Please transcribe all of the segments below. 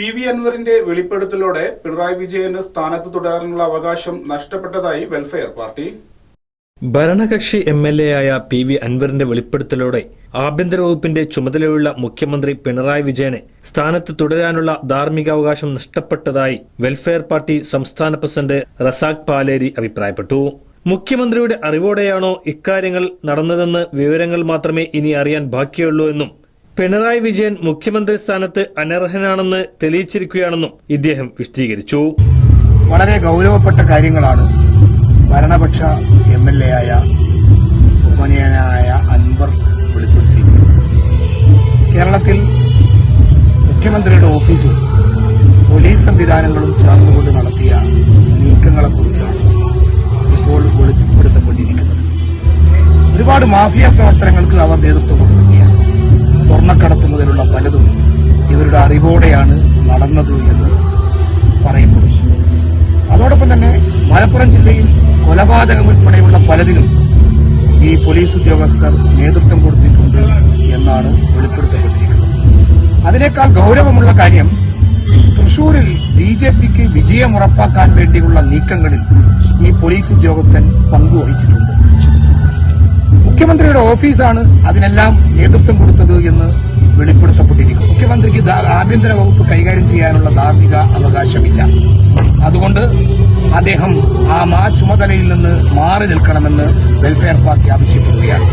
P V അൻവറിന്റെ വെളിപ്പെടുത്തലോടെ പിണറായി വിജയന് സ്ഥാനത്ത് തുടരാനുള്ള അവകാശം നഷ്ടപ്പെട്ടതായി വെൽഫെയർ പാർട്ടി. ഭരണകക്ഷി എം എൽ എ ആയ പി വി അൻവറിന്റെ വെളിപ്പെടുത്തലോടെ ആഭ്യന്തര വകുപ്പിന്റെ ചുമതലയുള്ള മുഖ്യമന്ത്രി പിണറായി വിജയന് സ്ഥാനത്ത് തുടരാനുള്ള ധാർമ്മികാവകാശം നഷ്ടപ്പെട്ടതായി വെൽഫെയർ പാർട്ടി സംസ്ഥാന പ്രസിഡന്റ് റസാഖ് പാലേരി അഭിപ്രായപ്പെട്ടു. മുഖ്യമന്ത്രിയുടെ അറിവോടെയാണോ ഇക്കാര്യങ്ങൾ നടന്നതെന്ന് വിവരങ്ങൾ മാത്രമേ ഇനി അറിയാൻ ബാക്കിയുള്ളൂ എന്നും പിണറായി വിജയൻ മുഖ്യമന്ത്രി സ്ഥാനത്ത് അനർഹനാണെന്ന് തെളിയിച്ചിരിക്കുകയാണെന്നും ഇദ്ദേഹം വിശദീകരിച്ചു. വളരെ ഗൗരവപ്പെട്ട കാര്യങ്ങളാണ് ഭരണപക്ഷ എം എൽ എ ആയ ബഹുമാനീയനായ അൻവർ വെളിപ്പെടുത്തിയിരിക്കുന്നത്. കേരളത്തിൽ മുഖ്യമന്ത്രിയുടെ ഓഫീസും പോലീസ് സംവിധാനങ്ങളും ചേർന്നുകൊണ്ട് നടത്തിയ നീക്കങ്ങളെക്കുറിച്ചാണ് ഇപ്പോൾ വെളിപ്പെടുത്തപ്പെട്ടിരിക്കുന്നത്. ഒരുപാട് മാഫിയ പ്രവർത്തനങ്ങൾക്ക് അവർ നേതൃത്വം സ്വർണക്കടത്ത് മുതലുള്ള പലതും ഇവരുടെ അറിവോടെയാണ് നടന്നത് എന്ന് പറയപ്പെടുന്നു അതോടൊപ്പം തന്നെ മലപ്പുറം ജില്ലയിൽ കൊലപാതകം ഉൾപ്പെടെയുള്ള പലതിനും ഈ പോലീസ് ഉദ്യോഗസ്ഥർ നേതൃത്വം കൊടുത്തിട്ടുണ്ട് എന്നാണ് വെളിപ്പെടുത്തപ്പെട്ടിരിക്കുന്നത്. അതിനേക്കാൾ ഗൗരവമുള്ള കാര്യം തൃശൂരിൽ ബി ജെ പിക്ക് വിജയം ഉറപ്പാക്കാൻ വേണ്ടിയുള്ള നീക്കങ്ങളിൽ ഈ പോലീസ് ഉദ്യോഗസ്ഥൻ പങ്കുവഹിച്ചിട്ടുണ്ട്. മുഖ്യമന്ത്രിയുടെ ഓഫീസാണ് അതിനെല്ലാം നേതൃത്വം കൊടുത്തത് എന്ന് വെളിപ്പെടുത്തപ്പെട്ടിരിക്കും മുഖ്യമന്ത്രിക്ക് ആഭ്യന്തര വകുപ്പ് കൈകാര്യം ചെയ്യാനുള്ള ധാർമ്മിക അവകാശമില്ല. അതുകൊണ്ട് അദ്ദേഹം ആ മാ ചുമതലയിൽ നിന്ന് മാറി നിൽക്കണമെന്ന് വെൽഫെയർ പാർട്ടി ആവശ്യപ്പെടുകയാണ്.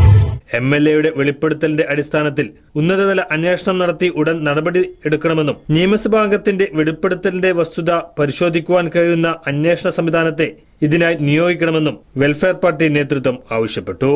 എം എൽ എയുടെ വെളിപ്പെടുത്തലിന്റെ അടിസ്ഥാനത്തിൽ ഉന്നതതല അന്വേഷണം നടത്തി ഉടൻ നടപടി എടുക്കണമെന്നും നിയമസഭാംഗത്തിന്റെ വെളിപ്പെടുത്തലിന്റെ വസ്തുത പരിശോധിക്കുവാൻ കഴിയുന്ന അന്വേഷണ സംവിധാനത്തെ ഇതിനായി നിയോഗിക്കണമെന്നും വെൽഫെയർ പാർട്ടി നേതൃത്വം ആവശ്യപ്പെട്ടു.